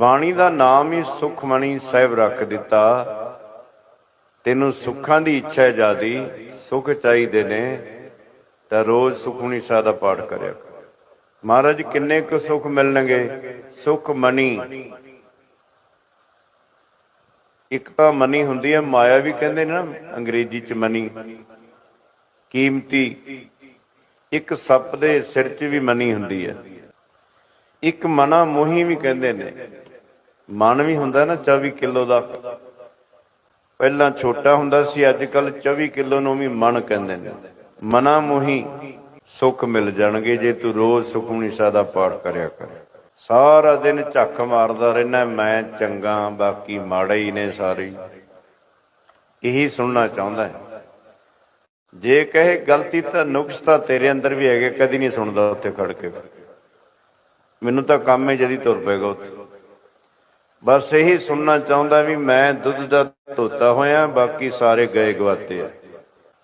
ਬਾਣੀ ਦਾ ਨਾਮ ਹੀ ਸੁਖਮਣੀ ਸਾਹਿਬ ਰੱਖ ਦਿੱਤਾ। ਤੈਨੂੰ ਸੁੱਖਾਂ ਦੀ ਇੱਛਾ ਹੈ ਜਿਆਦੀ, ਸੁਖ ਚਾਹੀਦੇ ਨੇ, ਤਾਂ ਰੋਜ਼ ਸੁਖਮਣੀ ਸਾਹਿਬ ਦਾ ਪਾਠ ਕਰਿਆ ਕਰ। ਮਹਾਰਾਜ, ਕਿੰਨੇ ਕੁ ਸੁਖ ਮਿਲਣਗੇ? ਸੁਖ ਮਨੀ ਇੱਕ ਤਾਂ ਮਨੀ ਹੁੰਦੀ ਹੈ, ਮਾਇਆ ਵੀ ਕਹਿੰਦੇ ਨੇ ਨਾ, ਅੰਗਰੇਜ਼ੀ ਚ ਮਨੀ। ਕੀਮਤੀ। ਇੱਕ ਸੱਪ ਦੇ ਸਿਰ 'ਚ ਵੀ ਮਨੀ ਹੁੰਦੀ ਹੈ। ਇੱਕ ਮਨਾ ਮੋਹੀ ਵੀ ਕਹਿੰਦੇ ਨੇ। ਮਨ ਵੀ ਹੁੰਦਾ ਨਾ 24 ਕਿਲੋ ਦਾ। ਪਹਿਲਾਂ ਛੋਟਾ ਹੁੰਦਾ ਸੀ ਅੱਜ ਕੱਲ 24 ਕਿਲੋ ਨੂੰ ਵੀ ਮਨ ਕਹਿੰਦੇ ਨੇ। ਮਨਾ ਮੋਹੀ, ਸੁੱਖ ਮਿਲ ਜਾਣਗੇ ਜੇ ਤੂੰ ਰੋਜ਼ ਸੁਖਮਨੀ ਸਾਹਿਬ ਪਾਠ ਕਰਿਆ ਕਰ। ਸਾਰਾ ਦਿਨ ਝੱਕ ਮਾਰਦਾ ਰਹਿਣਾ ਮੈਂ ਚੰਗਾ, ਬਾਕੀ ਮਾੜਾ ਹੀ ਨੇ ਸਾਰੇ। ਇਹੀ ਸੁਣਨਾ ਚਾਹੁੰਦਾ ਹੈ। ਜੇ ਕਹੇ ਗਲਤੀ ਤਾਂ ਨੁਕਸ ਤਾਂ ਤੇਰੇ ਅੰਦਰ ਵੀ ਹੈਗੇ, ਕਦੀ ਨਹੀਂ ਸੁਣਦਾ ਉੱਥੇ ਖੜ ਕੇ। ਮੈਨੂੰ ਤਾਂ ਕੰਮ ਹੈ ਜਦੀ ਤੁਰ ਪਏਗਾ ਉੱਥੇ। ਬਸ ਇਹੀ ਸੁਣਨਾ ਚਾਹੁੰਦਾ ਵੀ ਮੈਂ ਦੁੱਧ ਦਾ ਧੋਤਾ ਹੋਇਆ, ਬਾਕੀ ਸਾਰੇ ਗਏ ਗਵਾਤੇ ਆ।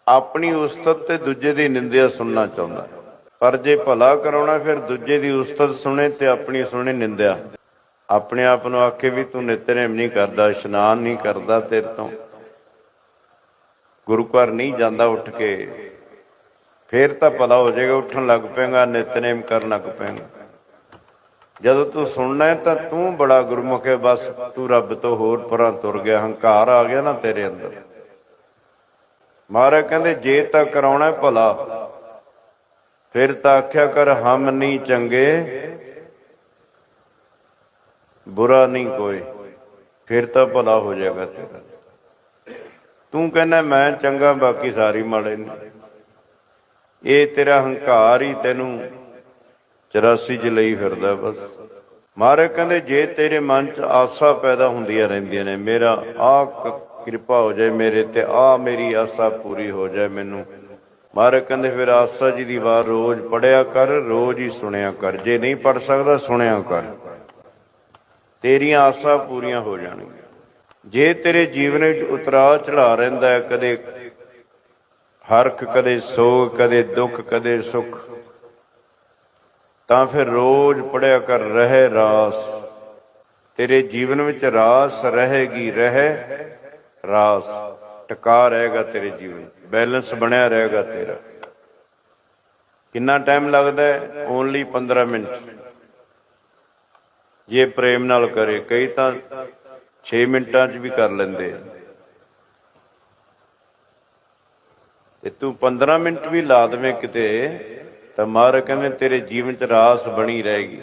ਆਪਣੀ ਉਸਤਤ ਤੇ ਦੂਜੇ ਦੀ ਨਿੰਦਿਆ ਸੁਣਨਾ ਚਾਹੁੰਦਾ। ਪਰ ਜੇ ਭਲਾ ਕਰਾਉਣਾ, ਫਿਰ ਦੂਜੇ ਦੀ ਉਸਤਤ ਸੁਣੇ ਤੇ ਆਪਣੀ ਸੁਣੇ ਨਿੰਦਿਆ। ਆਪਣੇ ਆਪ ਨੂੰ ਆਖੇ ਵੀ ਤੂੰ ਨਿਤਨੇਮ ਨਹੀਂ ਕਰਦਾ, ਇਸ਼ਨਾਨ ਨਹੀਂ ਕਰਦਾ ਤੇਰੇ ਤੋਂ। ਗੁਰੂ ਘਰ ਨਹੀਂ ਜਾਂਦਾ ਉੱਠ ਕੇ। ਫੇਰ ਤਾਂ ਭਲਾ ਹੋ ਜਾਏਗਾ, ਉੱਠਣ ਲੱਗ ਪਏਗਾ ਨਿਤਨੇਮ ਕਰਨ ਲੱਗ ਪਏਗਾ। ਜਦੋਂ ਤੂੰ ਸੁਣਨਾ ਹੈ ਤਾਂ ਤੂੰ ਬੜਾ ਗੁਰਮੁਖ ਹੈ ਬਸ ਤੂੰ ਰੱਬ ਤੋਂ ਹੋਰ ਪਰਾਂ ਤੁਰ ਗਿਆ, ਹੰਕਾਰ ਆ ਗਿਆ ਨਾ ਤੇਰੇ ਅੰਦਰ। ਮਹਾਰਾਜ ਕਹਿੰਦੇ, ਜੇ ਤਾਂ ਕਰਾਉਣਾ ਭਲਾ, ਫਿਰ ਤਾਂ ਆਖਿਆ ਕਰ, ਹਮ ਨਹੀਂ ਚੰਗੇ, ਬੁਰਾ ਨਹੀਂ ਕੋਈ, ਫਿਰ ਤਾਂ ਭਲਾ ਹੋ ਜਾਏਗਾ ਤੇਰਾ। ਤੂੰ ਕਹਿੰਦਾ, ਮੈਂ ਚੰਗਾ, ਬਾਕੀ ਸਾਰੀ ਮਾੜੇ ਨੇ। ਇਹ ਤੇਰਾ ਹੰਕਾਰ ਹੀ ਤੈਨੂੰ 84 ਚ ਲਈ ਫਿਰਦਾ ਬਸ। ਮਹਾਰਾਜ ਕਹਿੰਦੇ, ਜੇ ਤੇਰੇ ਮਨ ਚ ਆਸਾ ਪੈਦਾ ਹੁੰਦੀਆਂ ਰਹਿੰਦੀਆਂ ਨੇ, ਮੇਰਾ ਆ ਕਿਰਪਾ ਹੋ ਜਾਏ ਮੇਰੇ ਤੇ ਆ ਮੇਰੀ ਆਸਾ ਪੂਰੀ ਹੋ ਜਾਏ ਮੈਨੂੰ। ਮਹਾਰਾਜ ਕਹਿੰਦੇ, ਫਿਰ ਆਸਾ ਜੀ ਦੀ ਵਾਰ ਰੋਜ਼ ਪੜਿਆ ਕਰ, ਰੋਜ਼ ਹੀ ਸੁਣਿਆ ਕਰ। ਜੇ ਨਹੀਂ ਪੜ ਸਕਦਾ, ਸੁਣਿਆ ਕਰ। ਤੇਰੀਆਂ ਆਸਾਂ ਪੂਰੀਆਂ ਹੋ ਜਾਣਗੀਆਂ। ਜੇ ਤੇਰੇ ਜੀਵਨ ਵਿੱਚ ਉਤਰਾ ਚੜਾ ਰਹਿੰਦਾ ਹੈ, ਕਦੇ ਹਰਖ, ਕਦੇ ਸੋਗ, ਕਦੇ ਦੁੱਖ, ਕਦੇ ਸੁੱਖ ਤਾਂ ਫਿਰ ਰੋਜ਼ ਪੜਿਆ ਕਰ, ਰਹਿ ਰਾਸ। ਤੇਰੇ ਜੀਵਨ ਵਿੱਚ ਰਾਸ ਰਹੇਗੀ, ਰਹਿ ਰਾਸ। ਟਿਕਾ ਰਹੇਗਾ ਤੇਰੇ ਜੀਵਨ ਬੈਲੈਂਸ ਬਣਿਆ ਰਹੇਗਾ ਤੇਰਾ। ਕਿੰਨਾ ਟਾਈਮ ਲੱਗਦਾ ਹੈ? Only 15 minute. ਜੇ ਪ੍ਰੇਮ ਨਾਲ ਕਰੇ, ਕਈ ਤਾਂ 6 ਮਿੰਟਾਂ 'ਚ ਵੀ ਕਰ ਲੈਂਦੇ ਆ। ਤੇ ਤੂੰ 15 ਮਿੰਟ ਵੀ ਲਾ ਦੇਵੇਂ ਕਿਤੇ ਤਾਂ ਮਾਰ ਕਹਿੰਦੇ ਤੇਰੇ ਜੀਵਨ 'ਚ ਰਾਸ ਬਣੀ ਰਹੇਗੀ।